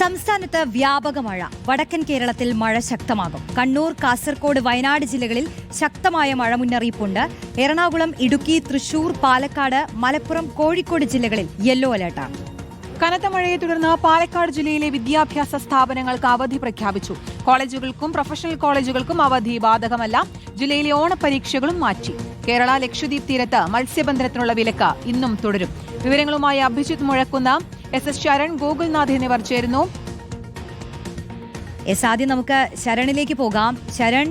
സംസ്ഥാനത്ത് വ്യാപക മഴ. വടക്കൻ കേരളത്തിൽ മഴ ശക്തമാകും. കണ്ണൂർ കാസർകോട് വയനാട് ജില്ലകളിൽ ശക്തമായ മഴ മുന്നറിയിപ്പുണ്ട് എറണാകുളം ഇടുക്കി തൃശൂർ പാലക്കാട് മലപ്പുറം കോഴിക്കോട് ജില്ലകളിൽ യെല്ലോ അലർട്ടാണ് കനത്ത മഴയെ തുടർന്ന് പാലക്കാട് ജില്ലയിലെ വിദ്യാഭ്യാസ സ്ഥാപനങ്ങൾക്ക് അവധി പ്രഖ്യാപിച്ചു. കോളേജുകൾക്കും പ്രൊഫഷണൽ കോളേജുകൾക്കും അവധി ബാധകമല്ല. ജില്ലയിലെ ഓണപരീക്ഷകളും മാറ്റി. കേരള ലക്ഷദ്വീപ് തീരത്ത് മത്സ്യബന്ധനത്തിനുള്ള വിലക്ക് ഇന്നും തുടരും. വിവരങ്ങളുമായി അഭിജിത്ത് മുഴക്കുന്ന എസ് എസ് ശരൺ ഗോകുൽനാഥ് എന്നിവർ ചേരുന്നു. എസ് ആദ്യം നമുക്ക് ശരണിലേക്ക് പോകാം. ശരൺ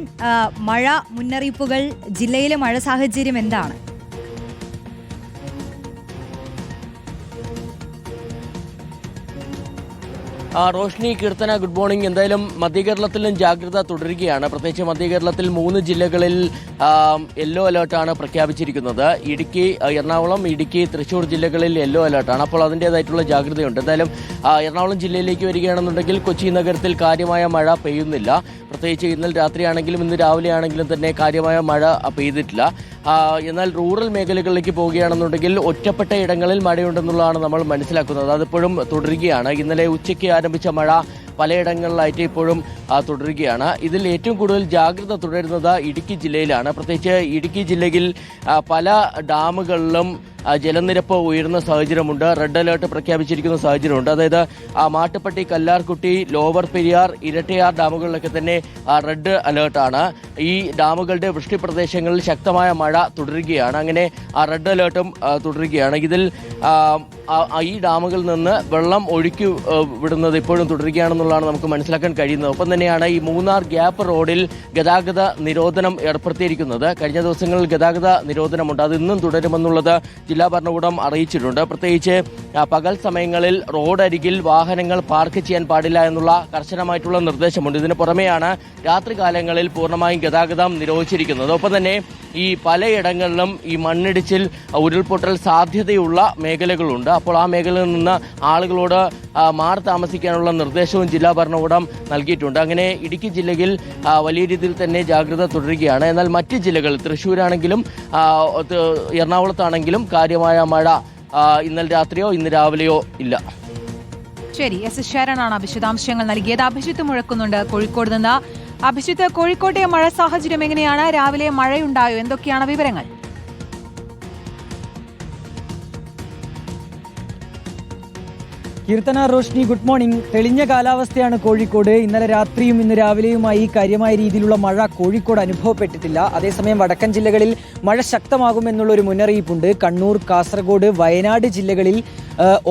മഴ മുന്നറിയിപ്പുകൾ ജില്ലയിലെ മഴ സാഹചര്യം എന്താണ്? റോഷ്നി കീർത്തന ഗുഡ് മോർണിംഗ് എന്തായാലും മധ്യകേരളത്തിലും ജാഗ്രത തുടരുകയാണ്. പ്രത്യേകിച്ച് മധ്യകേരളത്തിൽ മൂന്ന് ജില്ലകളിൽ യെല്ലോ അലേർട്ടാണ് പ്രഖ്യാപിച്ചിരിക്കുന്നത്. ഇടുക്കി എറണാകുളം ഇടുക്കി തൃശൂർ ജില്ലകളിൽ യെല്ലോ അലേർട്ടാണ് അപ്പോൾ അതിന്റേതായിട്ടുള്ള ജാഗ്രതയുണ്ട്. എന്തായാലും എറണാകുളം ജില്ലയിലേക്ക് വരികയാണെന്നുണ്ടെങ്കിൽ കൊച്ചി നഗരത്തിൽ കാര്യമായ മഴ പെയ്യുന്നില്ല. പ്രത്യേകിച്ച് ഇന്നലെ രാത്രിയാണെങ്കിലും ഇന്ന് രാവിലെ ആണെങ്കിലും തന്നെ കാര്യമായ മഴ പെയ്തിട്ടില്ല. എന്നാൽ റൂറൽ മേഖലകളിലേക്ക് പോവുകയാണെന്നുണ്ടെങ്കിൽ ഒറ്റപ്പെട്ട ഇടങ്ങളിൽ മഴയുണ്ടെന്നുള്ളതാണ് നമ്മൾ മനസ്സിലാക്കുന്നത്. അതിപ്പോഴും തുടരുകയാണ്. ഇന്നലെ ഉച്ചയ്ക്ക് ആരംഭിച്ച മഴ പലയിടങ്ങളിലായിട്ട് ഇപ്പോഴും തുടരുകയാണ്. ഇതിൽ ഏറ്റവും കൂടുതൽ ജാഗ്രത തുടരുന്നത് ഇടുക്കി ജില്ലയിലാണ്. പ്രത്യേകിച്ച് ഇടുക്കി ജില്ലയിൽ പല ഡാമുകളിലും ജലനിരപ്പ് ഉയരുന്ന സാഹചര്യമുണ്ട്. റെഡ് അലേർട്ട് പ്രഖ്യാപിച്ചിരിക്കുന്ന സാഹചര്യമുണ്ട്. അതായത് മാട്ടുപ്പെട്ടി കല്ലാർകുട്ടി ലോവർ പെരിയാർ ഇരട്ടയാർ ഡാമുകളിലൊക്കെ തന്നെ റെഡ് അലേർട്ടാണ്. ഈ ഡാമുകളുടെ വൃഷ്ടി പ്രദേശങ്ങളിൽ ശക്തമായ മഴ തുടരുകയാണ്. അങ്ങനെ റെഡ് അലേർട്ടും തുടരുകയാണ്. ഇതിൽ ഈ ഡാമുകളിൽ നിന്ന് വെള്ളം ഒഴുക്കി വിടുന്നത് ഇപ്പോഴും തുടരുകയാണെന്നുള്ളതാണ് നമുക്ക് മനസ്സിലാക്കാൻ കഴിയുന്നത്. ഒപ്പം തന്നെയാണ് ഈ മൂന്നാർ ഗ്യാപ്പ് റോഡിൽ ഗതാഗത നിരോധനം ഏർപ്പെടുത്തിയിരിക്കുന്നത്. കഴിഞ്ഞ ദിവസങ്ങളിൽ ഗതാഗത നിരോധനമുണ്ട്. അത് ഇന്നും തുടരുമെന്നുള്ളത് ജില്ലാ ഭരണകൂടം അറിയിച്ചിട്ടുണ്ട്. പ്രത്യേകിച്ച് പകൽ സമയങ്ങളിൽ റോഡരികിൽ വാഹനങ്ങൾ പാർക്ക് ചെയ്യാൻ പാടില്ല എന്നുള്ള കർശനമായിട്ടുള്ള നിർദ്ദേശമുണ്ട്. ഇതിന് പുറമെയാണ് രാത്രികാലങ്ങളിൽ പൂർണമായും ഗതാഗതം നിരോധിച്ചിരിക്കുന്നത്. ഒപ്പം തന്നെ ഈ പലയിടങ്ങളിലും ഈ മണ്ണിടിച്ചിൽ ഉരുൾപൊട്ടൽ സാധ്യതയുള്ള മേഖലകളുണ്ട്. അപ്പോൾ ആ മേഖലയിൽ നിന്ന് ആളുകളോട് മാറി താമസിക്കാനുള്ള നിർദ്ദേശവും ജില്ലാ ഭരണകൂടം നൽകിയിട്ടുണ്ട്. അങ്ങനെ ഇടുക്കി ജില്ലയിൽ വലിയ രീതിയിൽ തന്നെ ജാഗ്രത തുടരുകയാണ്. എന്നാൽ മറ്റ് ജില്ലകൾ തൃശ്ശൂരാണെങ്കിലും എറണാകുളത്താണെങ്കിലും കാര്യമായ മഴ ഇന്നലെ രാത്രിയോ ഇന്ന് രാവിലെയോ ഇല്ല. ശരി എസ് ശരണാണ് വിശദാംശങ്ങൾ നൽകിയത്. അഭിജിത്ത് മുഴക്കുന്നുണ്ട്. കോഴിക്കോട് നിന്ന്. അഭിജിത്ത് കോഴിക്കോട്ടെ മഴ സാഹചര്യം എങ്ങനെയാണ്? രാവിലെ മഴയുണ്ടായോ? എന്തൊക്കെയാണ് വിവരങ്ങൾ? Keerthana Roshni good morning. തെളിഞ്ഞ കാലാവസ്ഥയാണ് കോഴിക്കോട്. ഇന്നലെ രാത്രിയും ഇന്ന് രാവിലെയുമായി കാര്യമായ രീതിയിലുള്ള മഴ കോഴിക്കോട് അനുഭവപ്പെട്ടിട്ടില്ല. അതേസമയം വടക്കൻ ജില്ലകളിൽ മഴ ശക്തമാകുമെന്നുള്ള ഒരു മുന്നറിയിപ്പുണ്ട്. കണ്ണൂർ കാസർഗോഡ് വയനാട് ജില്ലകളിൽ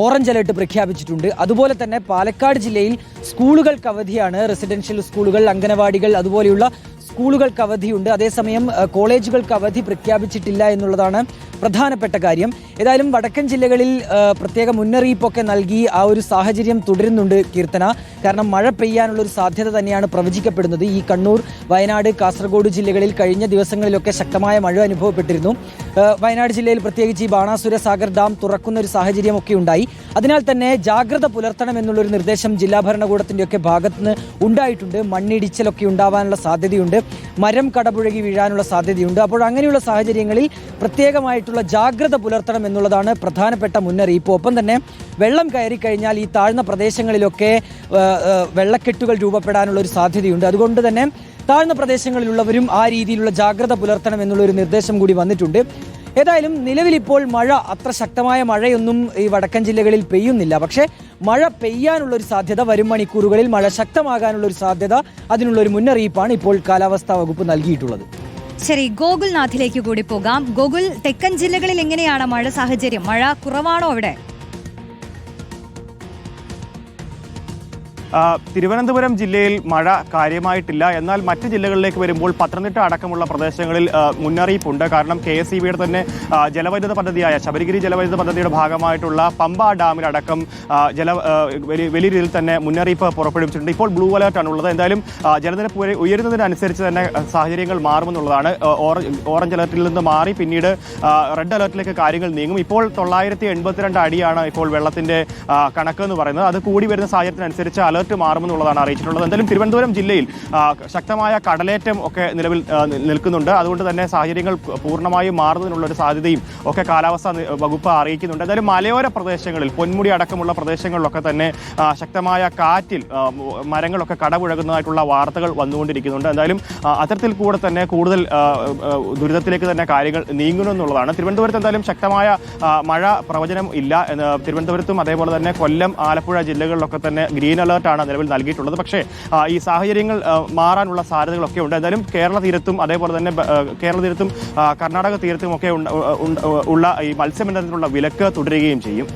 ഓറഞ്ച് അലർട്ട് പ്രഖ്യാപിച്ചിട്ടുണ്ട്. അതുപോലെ തന്നെ പാലക്കാട് ജില്ലയിൽ സ്കൂളുകൾക്ക് അവധിയാണ്. റെസിഡൻഷ്യൽ സ്കൂളുകൾ അംഗനവാടികൾ അതുപോലെയുള്ള സ്കൂളുകൾക്ക് അവധിയുണ്ട്. അതേസമയം കോളേജുകൾക്ക് അവധി പ്രഖ്യാപിച്ചിട്ടില്ല എന്നുള്ളതാണ് പ്രധാനപ്പെട്ട കാര്യം. ഏതായാലും വടക്കൻ ജില്ലകളിൽ പ്രത്യേക മുന്നറിയിപ്പൊക്കെ നൽകി ആ ഒരു സാഹചര്യം തുടരുന്നുണ്ട് കീർത്തന. കാരണം മഴ പെയ്യാനുള്ള ഒരു സാധ്യത തന്നെയാണ് പ്രവചിക്കപ്പെടുന്നത്. ഈ കണ്ണൂർ വയനാട് കാസർഗോഡ് ജില്ലകളിൽ കഴിഞ്ഞ ദിവസങ്ങളിലൊക്കെ ശക്തമായ മഴ അനുഭവപ്പെട്ടിരുന്നു. വയനാട് ജില്ലയിൽ പ്രത്യേകിച്ച് ഈ ബാണാസുര സാഗർ ഡാം തുറക്കുന്ന ഒരു സാഹചര്യമൊക്കെ ഉണ്ടായി. അതിനാൽ തന്നെ ജാഗ്രത പുലർത്തണം എന്നുള്ളൊരു നിർദ്ദേശം ജില്ലാ ഭരണകൂടത്തിന്റെയൊക്കെ ഭാഗത്തുനിന്ന് ഉണ്ടായിട്ടുണ്ട്. മണ്ണിടിച്ചിലൊക്കെ ഉണ്ടാവാനുള്ള സാധ്യതയുണ്ട്. മരം കടപുഴകി വീഴാനുള്ള സാധ്യതയുണ്ട്. അപ്പോൾ അങ്ങനെയുള്ള സാഹചര്യങ്ങളിൽ പ്രത്യേകമായിട്ടുള്ള ജാഗ്രത പുലർത്തണം എന്നുള്ളതാണ് പ്രധാനപ്പെട്ട മുന്നറിയിപ്പ്. ഒപ്പം തന്നെ വെള്ളം കയറി കഴിഞ്ഞാൽ ഈ താഴ്ന്ന പ്രദേശങ്ങളിലൊക്കെ വെള്ളക്കെട്ടുകൾ രൂപപ്പെടാനുള്ള ഒരു സാധ്യതയുണ്ട്. അതുകൊണ്ട് തന്നെ താഴ്ന്ന പ്രദേശങ്ങളിലുള്ളവരും ആ രീതിയിലുള്ള ജാഗ്രത പുലർത്തണം എന്നുള്ളൊരു നിർദ്ദേശം കൂടി വന്നിട്ടുണ്ട്. ഏതായാലും നിലവിലിപ്പോൾ മഴ അത്ര ശക്തമായ മഴയൊന്നും ഈ വടക്കൻ ജില്ലകളിൽ പെയ്യുന്നില്ല. പക്ഷേ മഴ പെയ്യാനുള്ള ഒരു സാധ്യത വരും മണിക്കൂറുകളിൽ മഴ ശക്തമാകാനുള്ള ഒരു സാധ്യത അതിനുള്ള ഒരു മുന്നറിയിപ്പാണ് ഇപ്പോൾ കാലാവസ്ഥാ വകുപ്പ് നൽകിയിട്ടുള്ളത്. ശരി ഗോകുൽനാഥിലേക്ക് കൂടി പോകാം. ഗോകുൽ തെക്കൻ ജില്ലകളിൽ എങ്ങനെയാണ് മഴ സാഹചര്യം? മഴ കുറവാണോ അവിടെ? തിരുവനന്തപുരം ജില്ലയിൽ മഴ കാര്യമായിട്ടില്ല. എന്നാൽ മറ്റ് ജില്ലകളിലേക്ക് വരുമ്പോൾ പത്തനംതിട്ട അടക്കമുള്ള പ്രദേശങ്ങളിൽ മുന്നറിയിപ്പുണ്ട്. കാരണം കെ എസ് ഇ തന്നെ ജലവൈദ്യുത പദ്ധതിയായ ശബരിഗിരി ജലവൈദ്യുത പദ്ധതിയുടെ ഭാഗമായിട്ടുള്ള പമ്പ ഡാമിലടക്കം ജല വലിയ രീതിയിൽ തന്നെ മുന്നറിയിപ്പ് പുറപ്പെടുവിച്ചിട്ടുണ്ട്. ഇപ്പോൾ ബ്ലൂ അലേർട്ടാണ് ഉള്ളത്. എന്തായാലും ജലനിരപ്പ് ഉയര- ഉയരുന്നതിനനുസരിച്ച് തന്നെ സാഹചര്യങ്ങൾ മാറുമെന്നുള്ളതാണ്. ഓറഞ്ച് അലേർട്ടിൽ നിന്ന് മാറി പിന്നീട് റെഡ് അലേർട്ടിലേക്ക് കാര്യങ്ങൾ നീങ്ങും. ഇപ്പോൾ തൊള്ളായിരത്തി എൺപത്തിരണ്ട് അടിയാണ് ഇപ്പോൾ വെള്ളത്തിന്റെ കണക്ക് എന്ന് പറയുന്നത്. അത് കൂടി വരുന്ന സാഹചര്യത്തിനനുസരിച്ച് അലർട്ട് അലർട്ട് മാറുമെന്നുള്ളതാണ് അറിയിച്ചിട്ടുള്ളത്. എന്തായാലും തിരുവനന്തപുരം ജില്ലയിൽ ശക്തമായ കടലേറ്റം ഒക്കെ നിലവിൽ നിൽക്കുന്നുണ്ട്. അതുകൊണ്ട് തന്നെ സാഹചര്യങ്ങൾ പൂർണമായും മാറുന്നതിനുള്ള ഒരു സാധ്യതയും ഒക്കെ കാലാവസ്ഥാ വകുപ്പ് അറിയിക്കുന്നുണ്ട്. എന്തായാലും മലയോര പ്രദേശങ്ങളിൽ പൊന്മുടി അടക്കമുള്ള പ്രദേശങ്ങളിലൊക്കെ തന്നെ ശക്തമായ കാറ്റിൽ മരങ്ങളൊക്കെ കടപുഴകുന്നതായിട്ടുള്ള വാർത്തകൾ വന്നുകൊണ്ടിരിക്കുന്നുണ്ട്. എന്തായാലും അത്തരത്തിൽ കൂടെ തന്നെ കൂടുതൽ ദുരിതത്തിലേക്ക് തന്നെ കാര്യങ്ങൾ നീങ്ങുന്നു എന്നുള്ളതാണ്. തിരുവനന്തപുരത്ത് എന്തായാലും ശക്തമായ മഴ പ്രവചനം ഇല്ല. തിരുവനന്തപുരത്തും അതേപോലെ തന്നെ കൊല്ലം ആലപ്പുഴ ജില്ലകളിലൊക്കെ തന്നെ ഗ്രീൻ അലേർട്ടാണ് നിലവിൽ നൽകിയിട്ടുള്ളത്. പക്ഷേ ഈ സാഹചര്യങ്ങൾ മാറാനുള്ള സാധ്യതകളൊക്കെ ഉണ്ട്. എന്തായാലും കേരള തീരത്തും അതേപോലെ തന്നെ കേരള തീരത്തും കർണാടക തീരത്തും ഒക്കെ ഉള്ള ഈ മത്സ്യബന്ധനത്തിനുള്ള വിലക്ക് തുടരുകയും ചെയ്യും.